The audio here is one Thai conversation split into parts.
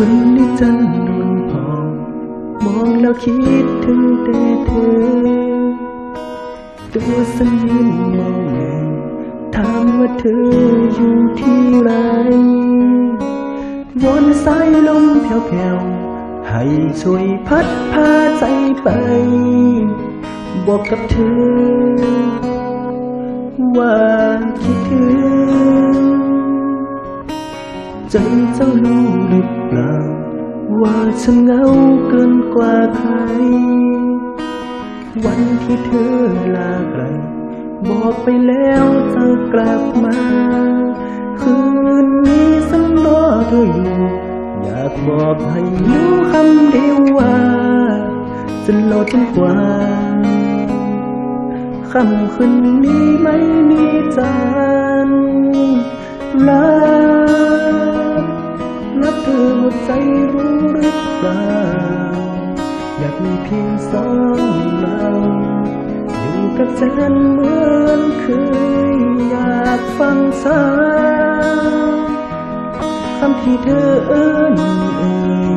คนนี้จันทร์นวลพอง มองแล้วคิดถึงแต่เธอ ตัวสัญญิงมองเห็นถามว่าเธออยู่ที่ไหนวนสายลมแผ่วๆ ให้ช่วยพัดพาใจไป บอกกับเธอ ว่าคิดถึง ใจเจ้ารู้หรือเปล่า ว่าฉันเหงาเกินกว่าใคร วันที่เธอลาไกล บอกไปแล้วจะกลับมา คืนนี้ฉันรอเธออยู่ อยากบอกให้รู้คำเดียวว่าจะรอจนกว่าค่ำคืนนี้ไม่มีจันทร์รัก ใจรู้หรือเปล่าอยากมีเพียงสองเราอยู่กับฉันเหมือนเคยอยากฟังซ้ำคำที่เธอเอิ้นเอ่ย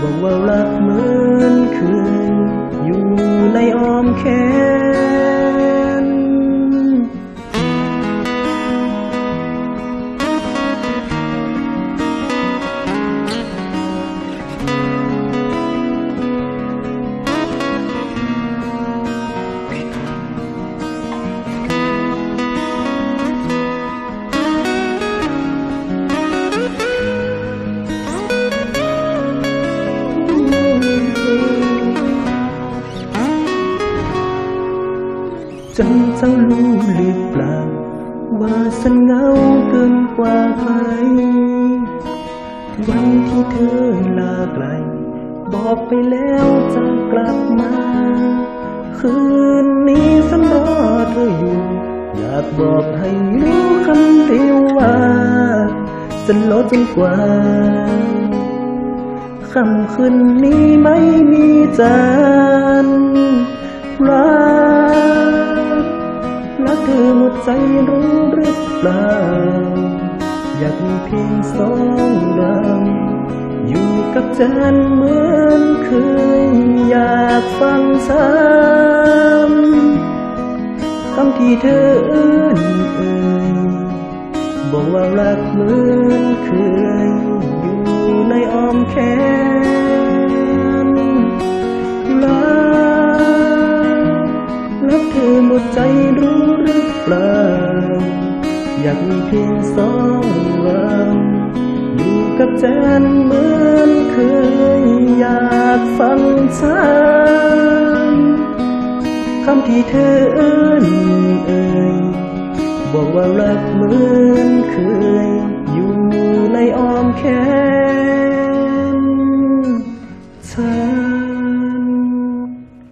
บอกว่ารักเหมือนเคยอยู่ในอ้อมแขน จนเจ้ารู้หรือเปล่า ว่าฉันเหงาเกินกว่าใคร วันที่เธอลาไกล บอกไปแล้วจะกลับมา คืนนี้ฉันรอเธออยู่ อยากบอกให้รู้คำเดียวว่าจะรอจนกว่าค่ำคืนนี้ไม่มีจันทร์รัก รักเธอหมดใจรู้หรือเปล่า อยากมีเพียงสองเราอยู่กับจันเหมือนเคยอยากฟังซ้ำคำที่เธอเอื้อนเอ่ยบอกว่ารักเหมือนเคยอยู่ในอ้อมแขนากมีเพียงสองเราอยู่กับแจนเหมือนเคยอยากฟังซ้ำคำที่เธอเอื้อนเอ่ยบอกว่ารักเหมือนเคย อยู่ในอ้อมแขนฉัน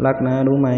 รักนะรู้ไหม